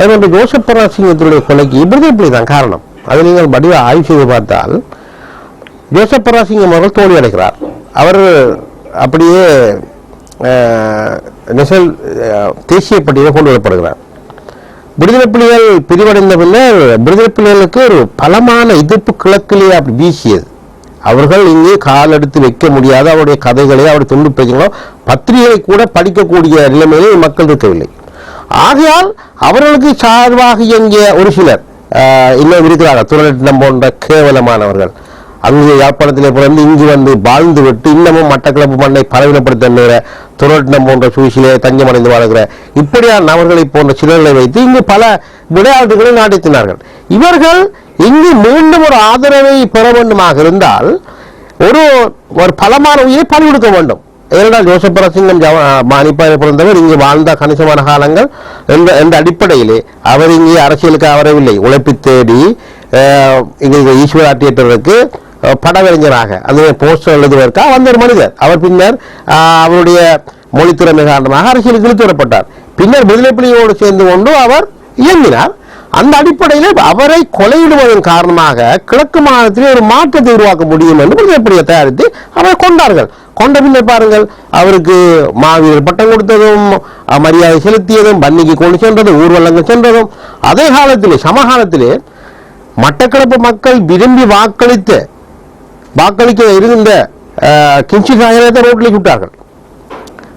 அதே மாதிரி ஜோசப் பராசிங்கத்தினுடைய கொலைக்கு விடுதலை தான் காரணம். அதை நீங்கள் வடிவ ஆய்வு செய்து பார்த்தால் ஜோசப் பராசிங்கம் அவர்கள் தோல்வி அடைகிறார். அவர் அப்படியே நெசல் அஹ், தேசிய பட்டியலில் கொண்டு வரப்படுகிறார். விடுதலை புலிகள் பிரிவடைந்த பின்னர் விடுதலை புலிகளுக்கு ஒரு பலமான எதிர்ப்பு கிழக்கிலேயே அப்படி வீசியது. அவர்கள் இங்கே கால் எடுத்து வைக்க முடியாத அவருடைய கதைகளை அவருடைய துண்டு பேச்சுகளோ பத்திரிகை கூட படிக்கக்கூடிய நிலைமையிலே மக்கள் இருக்கவில்லை. ஆகையால் அவர்களுக்கு சார்பாக இயங்கிய ஒரு சிலர் இன்னும் இருக்கிறார்கள். துறநட்டம் போன்ற கேவலமானவர்கள். அங்கு யாழ்ப்பாணத்திலே பிறந்து இங்கு வந்து வாழ்ந்து விட்டு இன்னமும் மட்டக்கிழப்பு மண்ணை பலவீனப்படுத்த துறநட்டம் போன்ற சூழ்ச்சியிலே தஞ்சமடைந்து வாழ்கிற இப்படியான நபர்களை போன்ற சிலர்களை வைத்து இங்கு பல விளையாட்டுகளை நாட்டித்தினார்கள் இவர்கள் இங்கு மீண்டும் ஒரு ஆதரவை பெற வேண்டுமாக இருந்தால் ஒரு ஒரு பலமான உயிரை பறிகொடுக்க வேண்டும். ஏனென்றால் ஜோசப் பரசிங்கம் மானிப்பாறை பிறந்தவர் இங்கு வாழ்ந்த கணிசமான காலங்கள் எந்த எந்த அடிப்படையிலே அவர் இங்கே அரசியலுக்கு வரவில்லை உழைப்பு தேடி இங்கே ஈஸ்வரா தியேட்டருக்கு அஹ், படவறிஞராக போஸ்டர் எழுதுவதற்காக வந்த ஒரு மனிதர் அவர் பின்னர் அவருடைய மொழித்திறமை காரணமாக அரசியலுக்கு இழுத்து வரப்பட்டார் பின்னர் விடுதலை புலியோடு சேர்ந்து கொண்டு அவர் இயங்கினார் அந்த அடிப்படையில் அவரை கொலையிடுவதன் காரணமாக கிழக்கு மாநிலத்திலே ஒரு மாற்றத்தை உருவாக்க முடியும் என்று விடுதலைப்புலியை தயாரித்து அவரை கொண்டார்கள் கொண்ட பின்னர் பாருங்கள் அவருக்கு மாவீரர் பட்டம் கொடுத்ததும் மரியாதை செலுத்தியதும் பன்னிக்கு கொண்டு சென்றதும் ஊர்வலங்கள் சென்றதும் அதே காலத்திலே சமகாலத்திலே மட்டக்களப்பு மக்கள் விரும்பி வாக்களித்த வாக்களிக்க இருந்த கிஞ்சி சாகரத்தை ரோட்டில் விட்டார்கள்.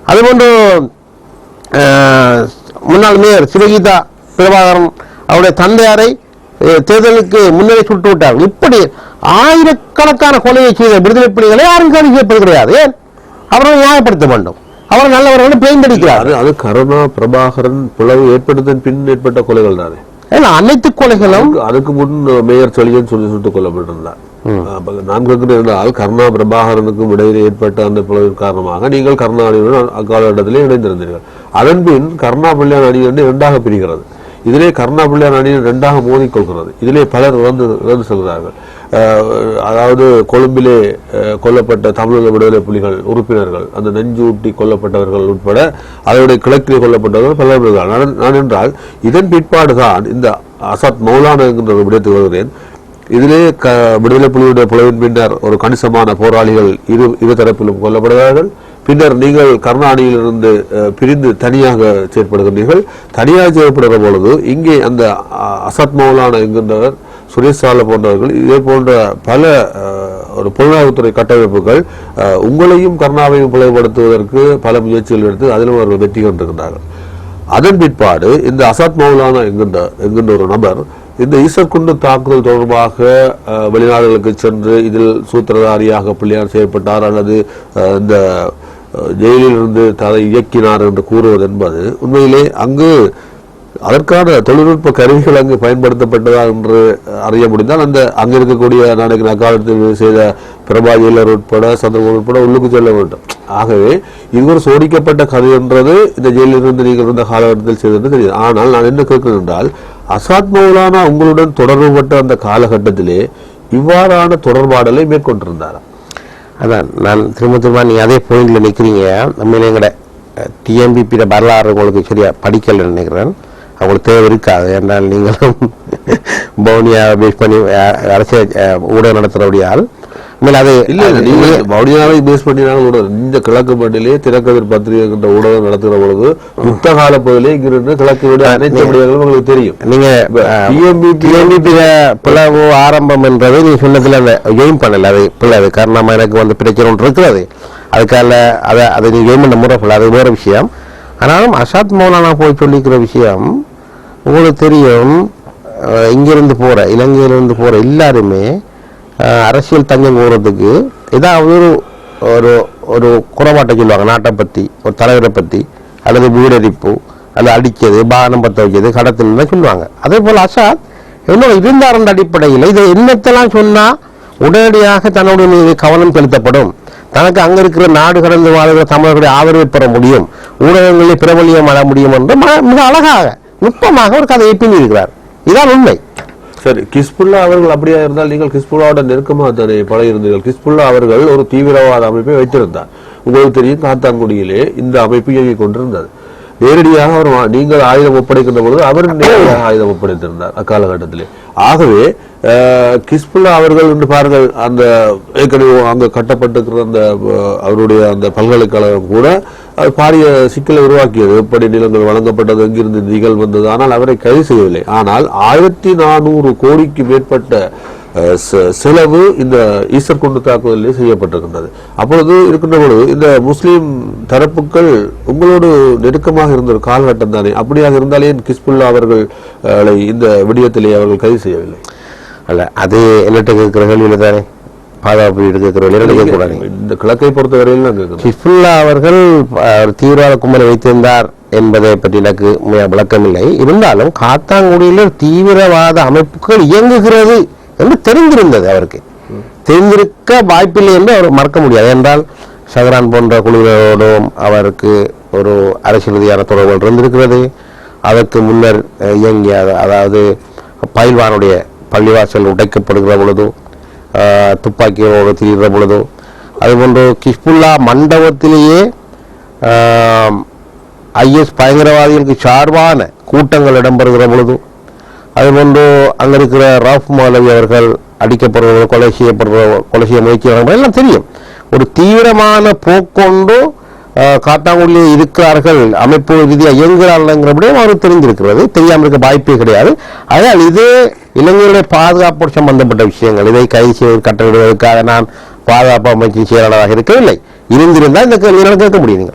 அதுபோன்று முன்னாள் மேயர் சிவகீதா பிரபாகரன் அவருடைய தந்தையாரை தேர்தலுக்கு முன்னரே சுட்டு விட்டார்கள் இப்படி ஆயிரக்கணக்கான கொலையை செய்த விடுதலை புலிகளை யாரும் செய்யப்பது கிடையாது அவர்களை நியாயப்படுத்த வேண்டும். அவர் நல்லவர்கள் பெயர்ந்தடிக்கிறார் அது கருணா பிரபாகரன் பிளவு ஏற்பட்டதன் பின் ஏற்பட்ட கொலைகள் தானே. ஏன்னா அனைத்து கொலைகளும் அதுக்கு- முன் மேயர் செழியன் சொல்லி சுட்டுக் கொல்லப்பட்டிருந்தார். நான் என்றால் கருணா பிரபாகரனுக்கும் இடையிலே ஏற்பட்ட அந்த பிளவின் காரணமாக நீங்கள் கருணாநிதியுடன் அக்காலகட்டத்திலே இணைந்திருந்தீர்கள். அதன் பின் கருணா பிள்ளையான் அணி வந்து இரண்டாக பிரிகிறது. இதிலே கருணா பிள்ளையான் ரெண்டாக இரண்டாக மோதிக்கொள்கிறது. இதிலே பலர் இறந்து இறந்து செல்கிறார்கள். அதாவது கொழும்பிலே கொல்லப்பட்ட தமிழக விடுதலை புலிகள் உறுப்பினர்கள் அந்த நெஞ்சூட்டி கொல்லப்பட்டவர்கள் உட்பட அதனுடைய கிழக்கிலே கொல்லப்பட்டவர்கள் பலர் இருக்கிறார்கள் நான் என்றால் இதன் பிற்பாடுதான் இந்த அசத் மௌலானா என்கின்ற ஒரு வருகிறேன். இதிலே க விடுதலை புலிகளுடைய புலவின் பின்னர் ஒரு கணிசமான போராளிகள் இரு இரு தரப்பிலும் கொல்லப்படுகிறார்கள். பின்னர் நீங்கள் கருணாநிதியிலிருந்து பிரிந்து தனியாக செயற்படுகின்றீர்கள். தனியாக செயற்படுகிற பொழுது இங்கே அந்த அசத் மௌலான என்கின்றவர் சுரேஷ் போன்றவர்கள் இதே போன்ற பல ஒரு புலனாய்வுத்துறை கட்டமைப்புகள் உங்களையும் கருணாவையும் பிளவுபடுத்துவதற்கு பல முயற்சிகள் எடுத்து அதிலும் அவர்கள் வெற்றி கண்டிருக்கின்றார்கள் அதன் பிற்பாடு இந்த அசாத் மௌலானா என்கின்ற என்கின்ற ஒரு நபர் இந்த ஈசற்குண்டு தாக்குதல் தொடர்பாக வெளிநாடுகளுக்கு சென்று இதில் சூத்திரதாரியாக பிள்ளையார் செய்யப்பட்டார் அல்லது இந்த ஜெயிலில் இருந்து தலை இயக்கினார் என்று கூறுவது என்பது உண்மையிலே அங்கு அதற்கான தொழில்நுட்ப கருவிகள் அங்கு பயன்படுத்தப்பட்டதா என்று அறிய முடிந்தால் அந்த அங்கே இருக்கக்கூடிய நாளைக்கு அக்காலத்தில் செய்த பிரபா ஜெயிலர் உட்பட சந்திரபாபு உட்பட உள்ளுக்கு செல்ல வேண்டும். ஆகவே இது ஒரு சோடிக்கப்பட்ட கதை என்றது இந்த ஜெயிலிலிருந்து நீங்கள் இருந்த காலகட்டத்தில் செய்தது தெரியும் ஆனால் நான் என்ன கேட்கிறேன் என்றால் அசாத் மௌலானா உங்களுடன் தொடர்புபட்ட அந்த காலகட்டத்திலே இவ்வாறான தொடர்பாடலை மேற்கொண்டிருந்தாரா அதான் நான் திரும்ப திரும்ப நீங்கள் அதே பாயிண்டில் நிற்கிறீங்க உண்மையிலே எங்கட டிஎம்பிபியோட வரலாறு உங்களுக்கு சரியா படிக்கலன்னு நினைக்கிறேன். அவங்களுக்கு தேவை இருக்காது. என்றால் நீங்களும் பவுனியா பேஸ் பண்ணி அரசியல் ஊடகம் நடத்துகிறபடியால் உண்மையில அது இல்ல இல்ல வவுனியாவை பேஸ் பண்ணினாலும் கூட இந்த கிழக்கு மண்டிலே திறக்கதிர் பத்திரிகை ஊடகம் நடத்துகிற பொழுது யுத்த கால பகுதியிலே இங்கிருந்து கிழக்கு அனைத்து விடயங்களும் உங்களுக்கு தெரியும். நீங்க டிஎம்பிபி பிளவு ஆரம்பம் என்றது நீ சொன்னதுல அந்த ஜெயின் பண்ணல அது பிளவு. காரணமா எனக்கு வந்து பிரச்சனை ஒன்று இருக்கிறது. அதுக்காக அதை அதை நீ ஜெயின் பண்ண முறை அது வேற விஷயம். ஆனாலும் அசாத் மௌலானா போய் சொல்லிக்கிற விஷயம் உங்களுக்கு தெரியும். இங்கிருந்து போற இலங்கையிலிருந்து போற எல்லாருமே அரசியல் தஞ்சம் கோரத்துக்கு ஏதாவது ஒரு ஒரு ஒரு குறைபாட்டை சொல்லுவாங்க நாட்டை பற்றி ஒரு தலைவரை பற்றி அல்லது வீடரிப்பு அல்லது அடிக்கிறது பானம் பற்ற வைக்கிறது கடத்தல்னு சொல்லுவாங்க. அதே போல் அசாத் என்னோட இருந்தார் அடிப்படையில் இது என்னத்தெல்லாம் சொன்னால் உடனடியாக தன்னுடைய மீது கவனம் செலுத்தப்படும். தனக்கு அங்கே இருக்கிற நாடு கடந்து வாழ்கிற தமிழர்களுடைய ஆதரவை பெற முடியும். ஊடகங்களில் பிரபலியம் வர முடியும் என்று ம- மிக அழகாக நுட்பமாக ஒரு கதையை பின்னிருக்கிறார் இதான் உண்மை. சரி கிஸ்புல்லா அவர்கள் அப்படியா இருந்தால் நீங்கள் கிஸ்புல்லாவோட நெருக்கமாக தானே பழகியிருந்தீர்கள். கிஸ்புல்லா அவர்கள் ஒரு தீவிரவாத அமைப்பை வைத்திருந்தார். உங்களுக்கு தெரியும் காத்தான்குடியிலே இந்த அமைப்பு இயங்கிக் கொண்டிருந்தது. நேரடியாக அவர் நீங்கள் ஆயுதம் ஒப்படைக்கின்ற பொழுது அவர் நேரடியாக ஆயுதம் ஒப்படைத்திருந்தார் அக்காலகட்டத்திலே. ஆகவே கிஸ்புல்லா அவர்கள் என்று பாருங்கள் அந்த ஏற்கனவே அங்க கட்டப்பட்டிருக்கிற அந்த அவருடைய அந்த பல்கலைக்கழகம் கூட அது பாரிய சிக்கலை உருவாக்கியது. எப்படி நிலங்கள் வழங்கப்பட்டது எங்கிருந்து நிதிகள் வந்தது ஆனால் அவரை கைது செய்யவில்லை. ஆனால் ஆயிரத்தி நானூறு கோடிக்கு மேற்பட்ட செ- செலவு இந்த ஈஸ்டர் குண்டு தாக்குதலில் செய்யப்பட்டிருக்கின்றது. அப்பொழுது இருக்கின்ற பொழுது இந்த முஸ்லீம் தரப்புகள் உங்களோடு நெருக்கமாக இருந்த ஒரு காலகட்டம் தானே அப்படியாக இருந்தாலே கிஸ்புல்லா அவர்களை இந்த விடயத்திலே அவர்கள் கைது செய்யவில்லை? அல்ல அது என்னட்ட கேட்கிற கேள்வியில தானே? பாதுகாப்பு கேட்கக்கூடாது இந்த கிழக்கை பொறுத்தவரையில் நான் அவர்கள் ஒரு தீவிரவாத கும்பலை வைத்திருந்தார் என்பதை பற்றி எனக்கு விளக்கமில்லை இருந்தாலும் காத்தாங்குடியில் தீவிரவாத அமைப்புகள் இயங்குகிறது என்று தெரிந்திருந்தது அவருக்கு. தெரிந்திருக்க வாய்ப்பில்லை என்று அவர் மறக்க முடியாது. என்றால் சஹரான் போன்ற குழுவினரோடும் அவருக்கு ஒரு அரசியல் ரீதியான தொடர்புகள் இருந்திருக்கிறது. அதற்கு முன்னர் இயங்கிய அதாவது பயில்வானுடைய பள்ளிவாசல் உடைக்கப்படுகிற பொழுது ஆஹ், துப்பாக்கிகளோடு திரிகிற பொழுது அதுபோன்று கிஷ்புல்லா மண்டபத்திலேயே ஐஎஸ் பயங்கரவாதிகளுக்கு சார்பான கூட்டங்கள் இடம்பெறுகிற பொழுது அதுபோன்று அங்கே இருக்கிற ரஃப் மௌலவி அவர்கள் அடிக்கப்படுறவர்கள் கொலை செய்யப்படுற கொலை செய்ய முயற்சி எல்லாம் தெரியும். ஒரு தீவிரமான போக்கொண்டு காத்தாங்குடியில் இருக்கிறார்கள் அமைப்பு ரீதியாக இயங்குகிறார்கள்ங்கிறபடியும் அவருக்கு தெரிஞ்சிருக்கிறது தெரியாமல் இருக்க வாய்ப்பே கிடையாது. அதனால் இது இளைஞர்களுடைய பாதுகாப்போடு சம்பந்தப்பட்ட விஷயங்கள். இதை கைது செய்வது கட்டளையிடுவதற்காக நான் பாதுகாப்பு அமைச்சின் செயலாளராக இருக்கவில்லை. இருந்திருந்தால் இந்த கேள்வி கேட்க முடியுதுங்க